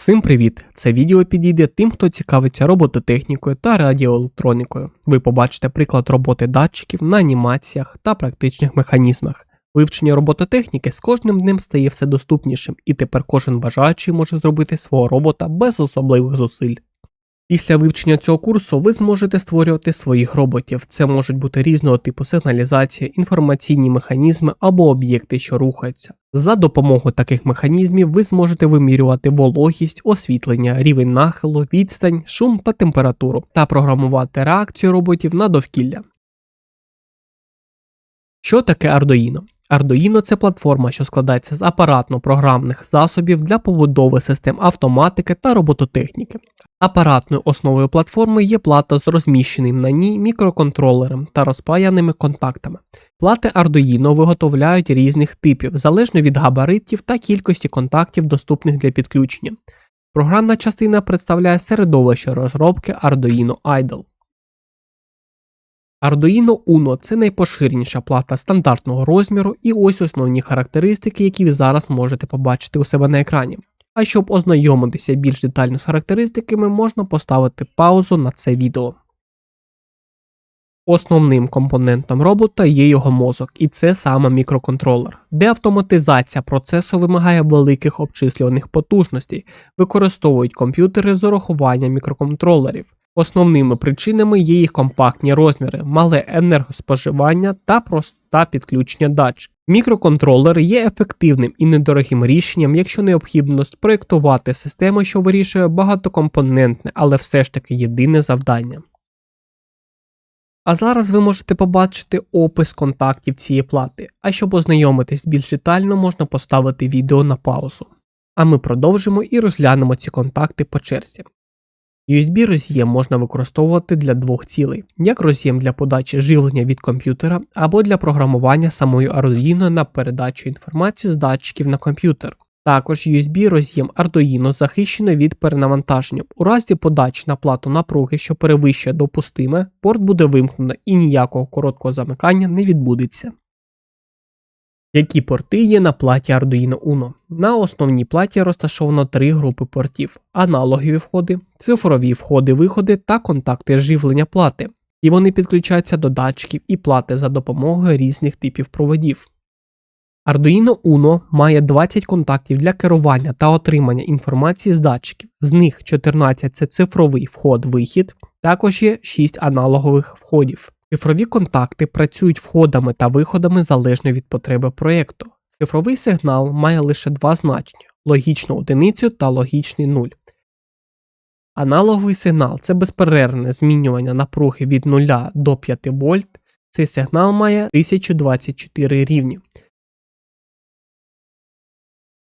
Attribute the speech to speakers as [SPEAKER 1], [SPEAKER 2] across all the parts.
[SPEAKER 1] Всім привіт! Це відео підійде тим, хто цікавиться робототехнікою та радіоелектронікою. Ви побачите приклад роботи датчиків на анімаціях та практичних механізмах. Вивчення робототехніки з кожним днем стає все доступнішим, і тепер кожен бажаючий може зробити свого робота без особливих зусиль. Після вивчення цього курсу ви зможете створювати своїх роботів. Це можуть бути різного типу сигналізація, інформаційні механізми або об'єкти, що рухаються. За допомогою таких механізмів ви зможете вимірювати вологість, освітлення, рівень нахилу, відстань, шум та температуру та програмувати реакцію роботів на довкілля. Що таке Arduino? Arduino – це платформа, що складається з апаратно-програмних засобів для побудови систем автоматики та робототехніки. Апаратною основою платформи є плата з розміщеним на ній мікроконтролером та розпаяними контактами. Плати Arduino виготовляють різних типів, залежно від габаритів та кількості контактів, доступних для підключення. Програмна частина представляє середовище розробки Arduino Idle. Arduino Uno це найпоширеніша плата стандартного розміру, і ось основні характеристики, які ви зараз можете побачити у себе на екрані. А щоб ознайомитися більш детально з характеристиками, можна поставити паузу на це відео. Основним компонентом робота є його мозок, і це саме мікроконтролер, де автоматизація процесу вимагає великих обчислюваних потужностей, використовують комп'ютери з урахуванням мікроконтролерів. Основними причинами є їх компактні розміри, мале енергоспоживання та проста підключення дач. Мікроконтролер є ефективним і недорогим рішенням, якщо необхідно спроєктувати систему, що вирішує багатокомпонентне, але все ж таки єдине завдання. А зараз ви можете побачити опис контактів цієї плати, а щоб ознайомитись більш детально, можна поставити відео на паузу. А ми продовжимо і розглянемо ці контакти по черзі. USB роз'єм можна використовувати для двох цілей, як роз'єм для подачі живлення від комп'ютера або для програмування самої Arduino на передачу інформації з датчиків на комп'ютер. Також USB роз'єм Arduino захищено від перенавантаження. У разі подачі на плату напруги, що перевищує допустиме, порт буде вимкнено і ніякого короткого замикання не відбудеться. Які порти є на платі Arduino Uno? На основній платі розташовано три групи портів: аналогові входи, цифрові входи-виходи та контакти живлення плати. І вони підключаються до датчиків і плати за допомогою різних типів проводів. Arduino Uno має 20 контактів для керування та отримання інформації з датчиків, з них 14 це цифровий вход-вихід, також є 6 аналогових входів. Цифрові контакти працюють входами та виходами залежно від потреби проєкту. Цифровий сигнал має лише два значення логічну одиницю та логічний нуль. Аналоговий сигнал це безперервне змінювання напруги від 0 до 5 вольт. Цей сигнал має 1024 рівні.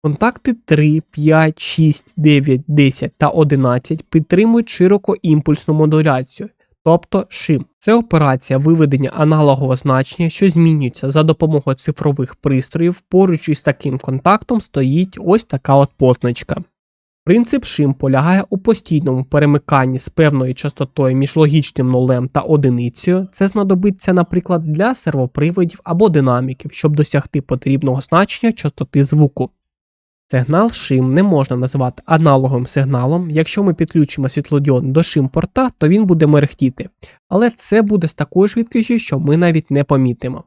[SPEAKER 1] Контакти 3, 5, 6, 9, 10 та 11 підтримують широкоімпульсну модуляцію тобто шим. Це операція виведення аналогового значення, що змінюється за допомогою цифрових пристроїв. Поруч із таким контактом стоїть ось така от позначка. Принцип шим полягає у постійному перемиканні з певною частотою між логічним нулем та одиницею. Це знадобиться, наприклад, для сервоприводів або динаміків, щоб досягти потрібного значення частоти звуку. Сигнал шим не можна називати аналоговим сигналом. Якщо ми підключимо світлодіод до шим-порта, то він буде мерехтіти. Але це буде з такою швидкістю, що ми навіть не помітимо.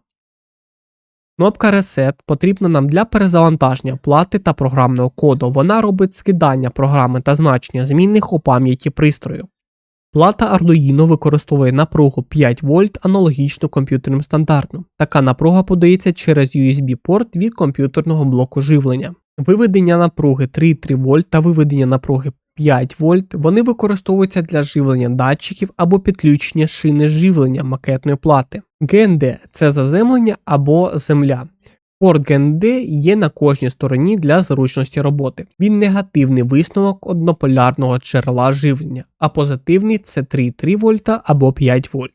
[SPEAKER 1] Кнопка Reset потрібна нам для перезавантаження плати та програмного коду. Вона робить скидання програми та значення змінних у пам'яті пристрою. Плата Arduino використовує напругу 5 вольт аналогічно комп'ютерним стандартам. Така напруга подається через USB-порт від комп'ютерного блоку живлення. Виведення напруги 3,3 вольт та виведення напруги 5 вольт вони використовуються для живлення датчиків або підключення шини живлення макетної плати. ГНД це заземлення або земля. Порт ГНД є на кожній стороні для зручності роботи. Він негативний висновок однополярного джерела живлення, а позитивний це 3,3 вольта або 5 вольт.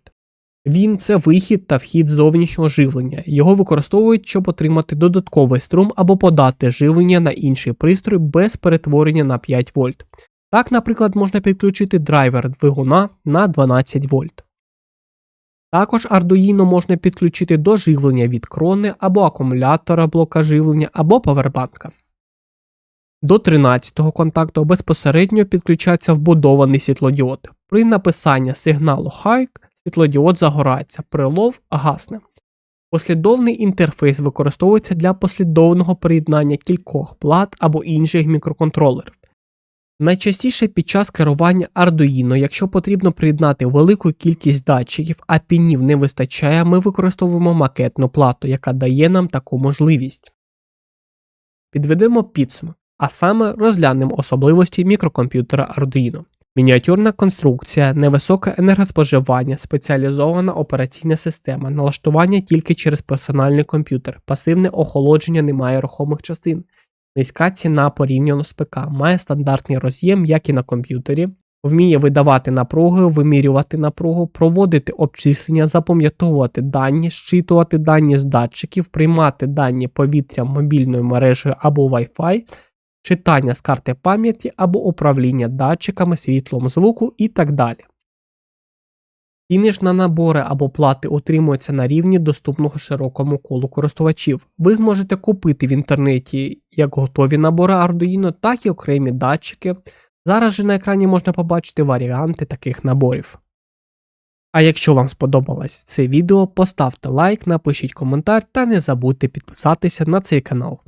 [SPEAKER 1] Він це вихід та вхід зовнішнього живлення. Його використовують, щоб отримати додатковий струм або подати живлення на інший пристрій без перетворення на 5 вольт. Так, наприклад, можна підключити драйвер двигуна на 12 вольт. Також Arduino можна підключити до живлення від крони або акумулятора блока живлення або павербанка. До 13-го контакту безпосередньо підключається вбудований світлодіод. При написанні сигналу High світлодіод загорається, при Low гасне. Послідовний інтерфейс використовується для послідовного приєднання кількох плат або інших мікроконтролерів. Найчастіше під час керування Arduino, якщо потрібно приєднати велику кількість датчиків, а пінів не вистачає, ми використовуємо макетну плату, яка дає нам таку можливість. Підведемо підсумок, а саме розглянемо особливості мікрокомп'ютера Arduino. Мініатюрна конструкція, невисоке енергоспоживання, спеціалізована операційна система, налаштування тільки через персональний комп'ютер, пасивне охолодження немає рухомих частин, низька ціна порівняно з ПК, має стандартний роз'єм, як і на комп'ютері, вміє видавати напруги, вимірювати напругу, проводити обчислення, запам'ятовувати дані, щитувати дані з датчиків, приймати дані повітря мобільною мережею або Wi-Fi, читання з карти пам'яті або управління датчиками, світлом звуку і так далі. Ціни на набори або плати утримуються на рівні доступного широкому колу користувачів. Ви зможете купити в інтернеті як готові набори Arduino, так і окремі датчики. Зараз же на екрані можна побачити варіанти таких наборів. А якщо вам сподобалось це відео, поставте лайк, напишіть коментар та не забудьте підписатися на цей канал.